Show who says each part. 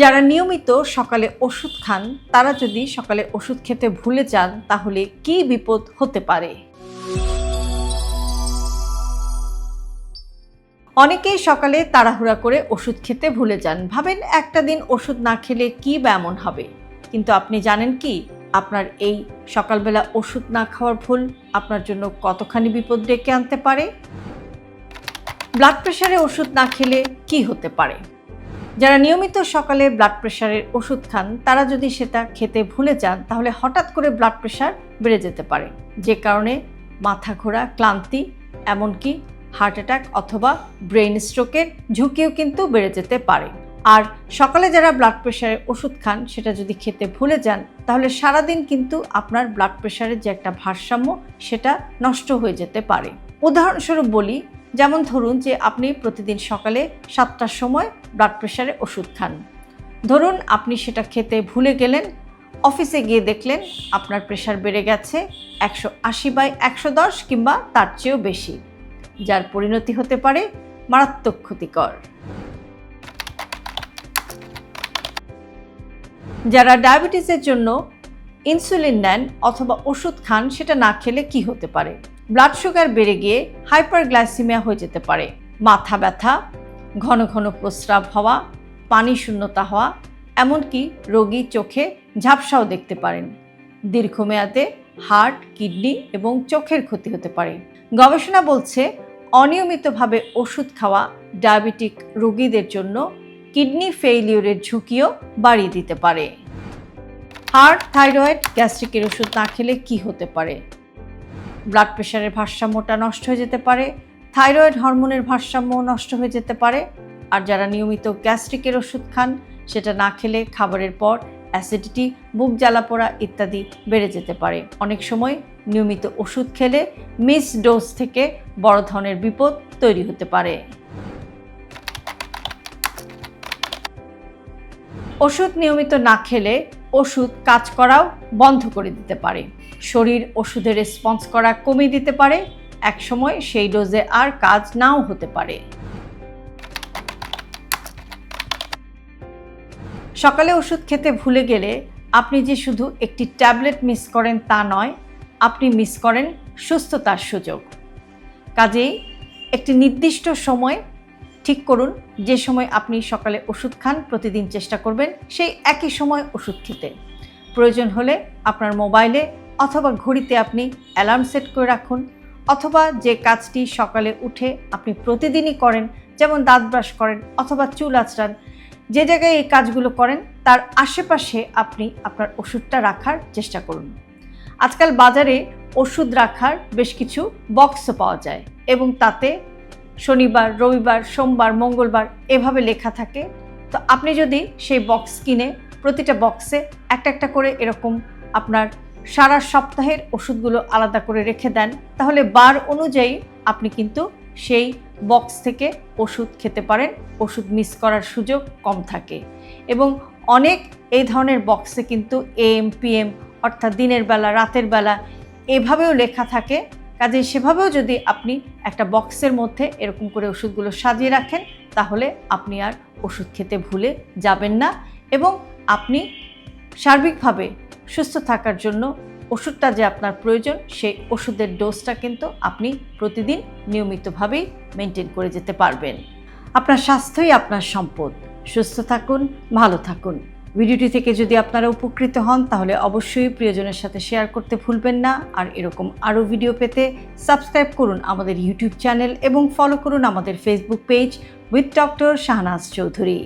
Speaker 1: যারা নিয়মিত সকালে ওষুধ খান, তারা যদি সকালে ওষুধ খেতে ভুলে যান, তাহলে কি বিপদ হতে পারে? অনেকেই সকালে তাড়াহুড়া করে ওষুধ খেতে ভুলে যান। ভাবেন একটা দিন ওষুধ না খেলে কি বা এমন হবে? কিন্তু আপনি জানেন কি? আপনার এই সকালবেলা ওষুধ না খাওয়ার ভুল আপনার জন্য কতখানি বিপদ ডেকে আনতে পারে? ব্লাড প্রেশারে ওষুধ না খেলে কি হতে পারে? যারা নিয়মিত সকালে ব্লাড প্রেশারের ওষুধ খান, তারা যদি সেটা খেতে ভুলে যান, তাহলে হঠাৎ করে ব্লাড প্রেশার বেড়ে যেতে পারে। যে কারণে মাথা ঘোরা, ক্লান্তি, এমনকি হার্ট অ্যাটাক অথবা ব্রেন স্ট্রোকের ঝুঁকিও কিন্তু বেড়ে যেতে পারে। আর সকালে যারা ব্লাড প্রেশারের ওষুধ খান, সেটা যদি খেতে ভুলে যান, তাহলে সারাদিন কিন্তু আপনার ব্লাড প্রেশারের যে একটা ভারসাম্য, সেটা নষ্ট হয়ে যেতে পারে। উদাহরণস্বরূপ বলি যেমন ধরুন যে আপনি প্রতিদিন সকালে সাতটার সময় ব্লাড প্রেশারে ওষুধ খান। ধরুন আপনি সেটা খেতে ভুলে গেলেন অফিসে গিয়ে দেখলেন আপনার প্রেশার বেড়ে গেছে একশো আশি বাই একশো দশ কিংবা তার চেয়েও বেশি, যার পরিণতি হতে পারে মারাত্মক ক্ষতিকর। যারা ডায়াবেটিসের জন্য ইনসুলিন নেন অথবা ওষুধ খান, সেটা না খেলে কি হতে পারে? ব্লাড সুগার বেড়ে গিয়ে হাইপারগ্লাইসিমিয়া হয়ে যেতে পারে। মাথা ব্যথা, ঘন ঘন প্রস্রাব হওয়া, পানি শূন্যতা হওয়া, এমনকি রোগী চোখে ঝাপসাও দেখতে পারেন। দীর্ঘমেয়াদে হার্ট, কিডনি এবং চোখের ক্ষতি হতে পারে। গবেষণা বলছে, অনিয়মিতভাবে ওষুধ খাওয়া ডায়াবেটিক রোগীদের জন্য কিডনি ফেইলিউরের ঝুঁকিও বাড়িয়ে দিতে পারে। হার্ট থাইরয়েড, গ্যাস্ট্রিকের ওষুধ না খেলে কি হতে পারে? ব্লাড প্রেশারের ভারসাম্যটা নষ্ট হয়ে যেতে পারে, থাইরয়েড হরমোনের ভারসাম্য নষ্ট হয়ে যেতে পারে, আর যারা নিয়মিত গ্যাস্ট্রিকের ওষুধ খান, সেটা না খেলে খাবারের পর অ্যাসিডিটি বুক জ্বালা পোড়া ইত্যাদি বেড়ে যেতে পারে। অনেক সময় নিয়মিত ওষুধ খেলে মিস ডোজ থেকে বড় ধরনের বিপদ তৈরি হতে পারে। ওষুধ নিয়মিত না খেলে ওষুধ কাজ করাও বন্ধ করে দিতে পারে। শরীর ওষুধের রেসপন্স করা কমিয়ে দিতে পারে। একসময় সেই ডোজে আর কাজ নাও হতে পারে। সকালে ওষুধ খেতে ভুলে গেলে আপনি যে শুধু একটি ট্যাবলেট মিস করেন তা নয়, আপনি মিস করেন সুস্থতার সুযোগ। কাজেই একটি নির্দিষ্ট সময় ঠিক করুন। যে সময় আপনি সকালে ওষুধ খান, প্রতিদিন চেষ্টা করবেন সেই একই সময় ওষুধ খেতে। প্রয়োজন হলে আপনার মোবাইলে অথবা ঘড়িতে আপনি অ্যালার্ম সেট করে রাখুন অথবা যে কাজটি সকালে উঠে আপনি প্রতিদিনই করেন, যেমন দাঁত ব্রাশ করেন অথবা চুল আঁচড়ান, যে জায়গায় এই কাজগুলো করেন, তার আশেপাশে আপনি আপনার ওষুধটা রাখার চেষ্টা করুন। আজকাল বাজারে ওষুধ রাখার বেশ কিছু বক্সও পাওয়া যায় এবং তাতে শনিবার, রবিবার, সোমবার, মঙ্গলবার এভাবে লেখা থাকে। তো আপনি যদি সেই বক্স কিনে প্রতিটা বক্সে একটা একটা করে এরকম আপনার সারা সপ্তাহের ওষুধগুলো আলাদা করে রেখে দেন, তাহলে বার অনুযায়ী আপনি কিন্তু সেই বক্স থেকে ওষুধ খেতে পারেন, ওষুধ মিস করার সুযোগ কম থাকে। এবং অনেক এই ধরনের বক্সে কিন্তু এম পিএম অর্থাৎ দিনের বেলা, রাতের বেলা এভাবেও লেখা থাকে কাজে সেভাবেও যদি আপনি একটা বক্সের মধ্যে এরকম করে ওষুধগুলো সাজিয়ে রাখেন, তাহলে আপনি আর ওষুধ খেতে ভুলে যাবেন না এবং আপনি সার্বিকভাবে সুস্থ থাকার জন্য ওষুধটা যে আপনার প্রয়োজন, সেই ওষুধের ডোজটা কিন্তু আপনি প্রতিদিন নিয়মিতভাবেই মেনটেন করে যেতে পারবেন। আপনার স্বাস্থ্যই আপনার সম্পদ। সুস্থ থাকুন, ভালো থাকুন। ভিডিওটি থেকে যদি আপনারা উপকৃত হন, তাহলে অবশ্যই প্রিয়জনের সাথে শেয়ার করতে ভুলবেন না। আর এরকম আরও ভিডিও পেতে সাবস্ক্রাইব করুন আমাদের ইউটিউব চ্যানেল এবং ফলো করুন আমাদের Facebook page with doctor Shahnaz Chowdhury